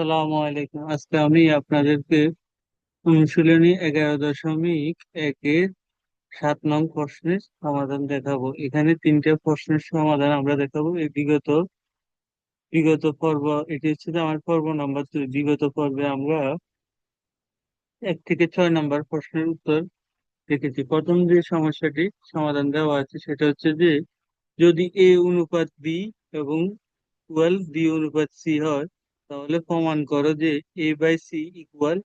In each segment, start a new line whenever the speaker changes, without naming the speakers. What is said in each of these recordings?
আসসালামু আলাইকুম। আজকে আমি আপনাদেরকে অনুশীলনী এগারো দশমিক একের সাত নং প্রশ্নের সমাধান দেখাবো। এখানে তিনটা প্রশ্নের সমাধান আমরা দেখাবো। এই বিগত বিগত পর্ব, এটি হচ্ছে আমার পর্ব নাম্বার দুই। বিগত পর্বে আমরা এক থেকে ছয় নাম্বার প্রশ্নের উত্তর দেখেছি। প্রথম যে সমস্যাটি সমাধান দেওয়া আছে, সেটা হচ্ছে যে যদি এ অনুপাত বি এবং ইকুয়াল বি অনুপাত সি হয় তাহলে প্রমাণ করো যে A by C equal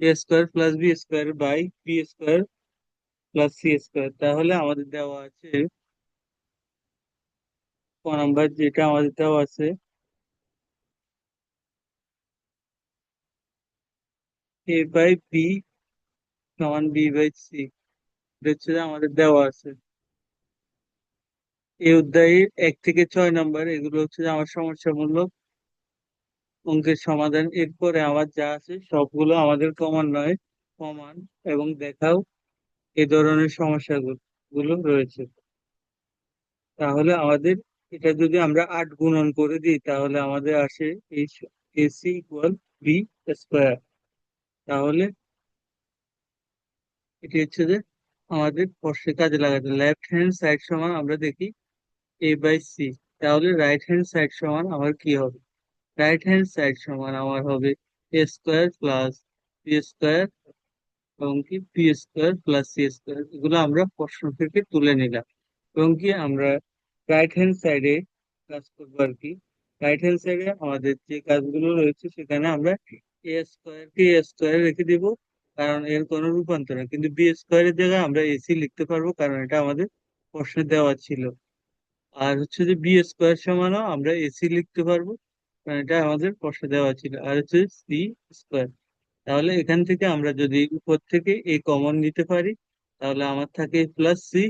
A square plus B square by B square plus C square তাহলে আমাদের দেওয়া আছে ক নাম্বার যেটা আমাদের দেওয়া আছে এ বাই বি সমান বি বাই সি হচ্ছে আমাদের দেওয়া আছে। এই অধ্যায়ের এক থেকে ছয় নাম্বার, এগুলো হচ্ছে আমার সমস্যামূলক অঙ্কের সমাধান। এরপরে আমার যা আছে সবগুলো আমাদের ক্রমান্বয়ে প্রমাণ এবং দেখাও এ ধরনের সমস্যাগুলো গুলো রয়েছে। তাহলে আমাদের এটা যদি আমরা আট গুণন করে দিই, তাহলে আমাদের আসে এসি ইকুয়াল বি স্কোয়ার তাহলে এটি হচ্ছে যে আমাদের প্রশ্নে কাজে লাগাতে লেফট হ্যান্ড সাইড সমান আমরা দেখি এ বাই সি তাহলে রাইট হ্যান্ড সাইড সমান আমার কি হবে? রাইট হ্যান্ড সাইড সমান আমার হবে A square plus B square এবং কি? P square plus C square এগুলো আমরা প্রশ্ন থেকে তুলে নিলাম। এবং কি? আমরা রাইট হ্যান্ড সাইডে কাজ করব আর কি। রাইট হ্যান্ড সাইডে আমাদের যে কাজগুলো রয়েছে, সেখানে আমরা এ স্কোয়ার কে এ স্কোয়ার রেখে দিব। কারণ এর কোনো রূপান্তর কিন্তু বি স্কোয়ারের জায়গায় আমরা এসি লিখতে পারব, কারণ এটা আমাদের প্রশ্নে দেওয়া ছিল। আর হচ্ছে যে বি স্কোয়ার সমানও আমরা এসি লিখতে পারব। কারণ এটা আমাদের প্রশ্নে দেওয়া ছিল। আর হচ্ছে সি স্কোয়ার তাহলে এখান থেকে আমরা যদি উপর থেকে এ কমন নিতে পারি, তাহলে আমার থাকে প্লাস সি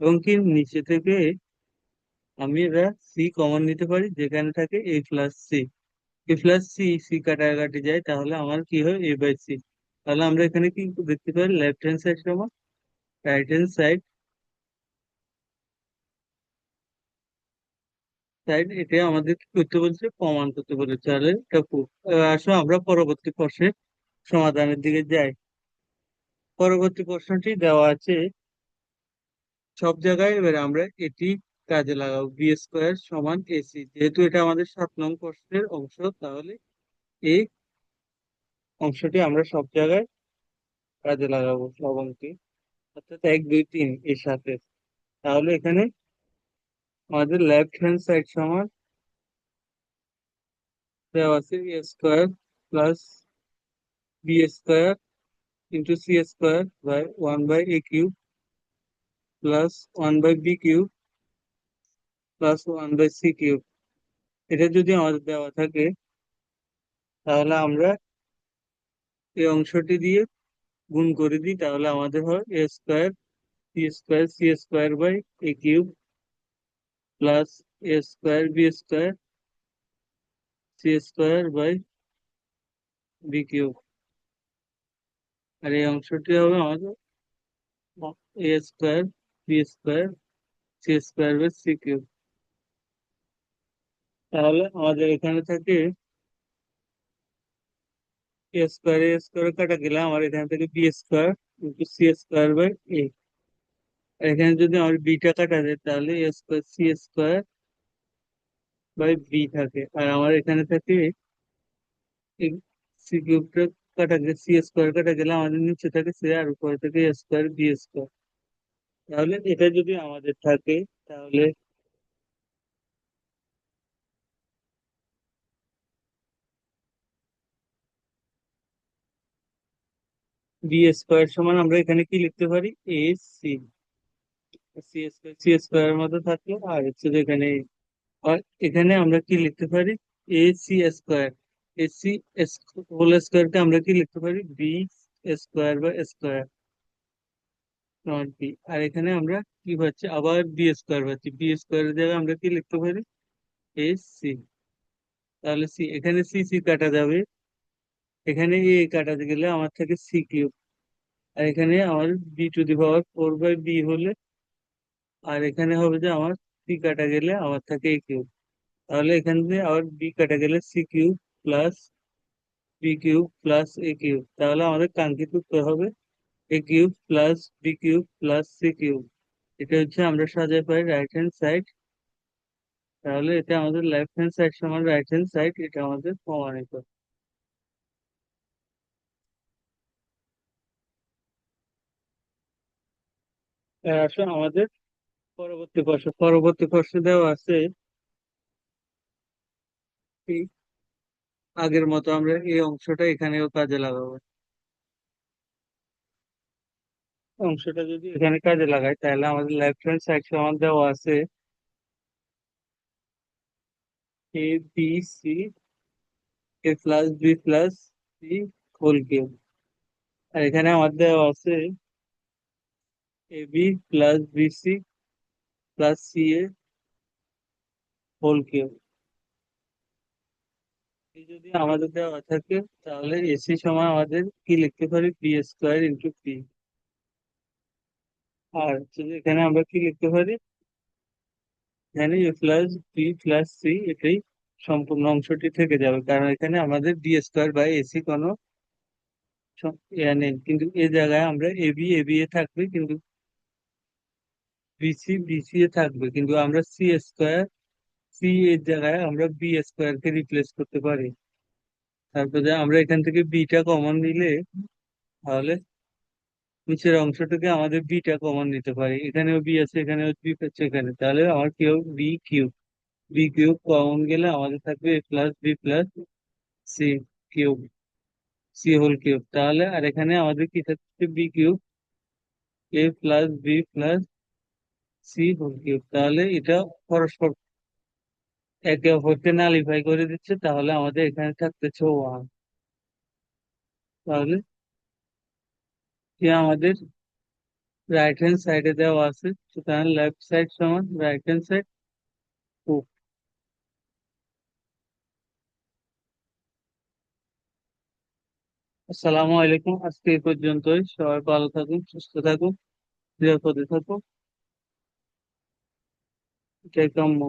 এবং কি নিচে থেকে আমি এরা সি কমন নিতে পারি, যেখানে থাকে A plus C A plus C C কাটাকাটি যায়, তাহলে আমার কি হয়? এ বাই সি তাহলে আমরা এখানে কি দেখতে পারি লেফট হ্যান্ড সাইড সমান রাইট হ্যান্ড সাইড সাইড এটা আমাদের কি করতে বলছে? প্রমাণ করতে বলেছে। তাহলে এটা আসো আমরা পরবর্তী প্রশ্নের সমাধানের দিকে যাই। পরবর্তী প্রশ্নটি দেওয়া আছে, সব জায়গায় এবার আমরা এটি কাজে লাগাবো। বি স্কোয়ার সমান এসি যেহেতু এটা আমাদের সাত নং প্রশ্নের অংশ, তাহলে এই অংশটি আমরা সব জায়গায় কাজে লাগাবো সব অঙ্কে অর্থাৎ এক, দুই, তিন এর সাথে। তাহলে এখানে আমাদের লেফট হ্যান্ড সাইড সমান দেওয়া আছে A square plus B square into C square by one by A cube plus one by B cube plus one by C cube এটা যদি আমাদের দেওয়া থাকে, তাহলে আমরা এই অংশটি দিয়ে গুণ করে দিই, তাহলে আমাদের হয় A square C square C square by A cube plus A square B square C square by B cube আর এই অংশটি হবে আমাদের A square B square C square by C cube তাহলে আমাদের এখানে থাকে এ স্কোয়ার এ স্কোয়ার কাটা গেলে আমার এখান থেকে B square into C square by A এখানে যদি আমার বিটা কাটা যায় তাহলে A square C square by B থাকে। আর আমার এখানে থাকে সি কিউবটা কাটা গেলে সি স্কোয়ার কাটা গেলে আমাদের নিচে থাকে সে আর উপরে থেকে এ স্কোয়ার বি স্কোয়ার তাহলে এটা যদি আমাদের থাকে, তাহলে বি স্কোয়ার সমান আমরা এখানে কি লিখতে পারি? A C C square C স্কোয়ারের মধ্যে থাকল, আর হচ্ছে যে এখানে এখানে আমরা কি লিখতে পারি? A C square A C whole স্কোয়ারকে আমরা কি লিখতে পারি? বি স্কোয়ার বা স্কোয়ার নট বি আর এখানে আমরা কি পাচ্ছি? আবার বি স্কোয়ার পাচ্ছি। বি স্কোয়ারের জায়গায় আমরা কি লিখতে পারি? এ সি তাহলে সি এখানে সি সি কাটা যাবে। এখানে এ কাটাতে গেলে আমার থাকে সি কিউব আর এখানে আমার B to the power four by B হলে আর এখানে হবে যে আমার সি কাটা গেলে আমার থাকে এ কিউব তাহলে এখান থেকে আবার বি কাটা গেলে C cube plus B cube plus A cube তাহলে আমাদের কাঙ্ক্ষিত উত্তর হবে A cube plus B cube plus C cube এটা হচ্ছে আমরা সাজাই পাই রাইট হ্যান্ড সাইড তাহলে এটা আমাদের লেফট হ্যান্ড সাইড সমান রাইট হ্যান্ড সাইড এটা আমাদের প্রমাণিত। আসুন আমাদের পরবর্তী প্রশ্ন পরবর্তী প্রশ্ন দেওয়া আছে। আগের মতো আমরা এই অংশটা এখানেও কাজে লাগাবো। অংশটা যদি এখানে কাজে লাগাই, তাহলে আমাদের লেফট হ্যান্ড সাইড সমান দেওয়া আছে। A B C A plus B plus C whole cube আর এখানে আমার দেওয়া আছে A B plus B C plus C A whole cube যদি আমাদের দেওয়া থাকে, তাহলে এসি সমান আমাদের কি লিখতে পারি? B square into P R হচ্ছে যে এখানে আমরা কি লিখতে পারি? এখানে A plus B plus C এটাই সম্পূর্ণ অংশটি থেকে যাবে। কারণ এখানে আমাদের ডি স্কোয়ার বাই এসি কোনো ইয়া নেই। কিন্তু এ জায়গায় আমরা A B A B A থাকবে, কিন্তু বিসি বিসি এ থাকবে, কিন্তু আমরা সি স্কোয়ার সি এর জায়গায় আমরা বি স্কোয়ার কে রিপ্লেস করতে পারি। তারপরে আমরা এখান থেকে বিটা কমন নিলে, তাহলে নিচের অংশটাকে আমাদের বিটা কমন নিতে পারি। এখানেও বি আছে, এখানেও বি আছে এখানে। তাহলে আমার কি হবে? B cube B cube common গেলে আমাদের থাকবে A plus B plus C cube C whole cube তাহলে আর এখানে আমাদের কি থাকছে? B cube A plus B plus C whole cube তাহলে এটা পরস্পর একে অপরকে নালিফাই করে দিচ্ছে, তাহলে আমাদের এখানে থাকতেছে ওয়ান তাহলে কি আমাদের রাইট হ্যান্ড সাইডে দেওয়া আছে, সুতরাং লেফট সাইড সমান রাইট হ্যান্ড সাইড আসসালামু আলাইকুম, আজকে এই পর্যন্তই। সবাই ভালো থাকুন, সুস্থ থাকুন, নিরাপদে থাকুন। এটাই কাম্য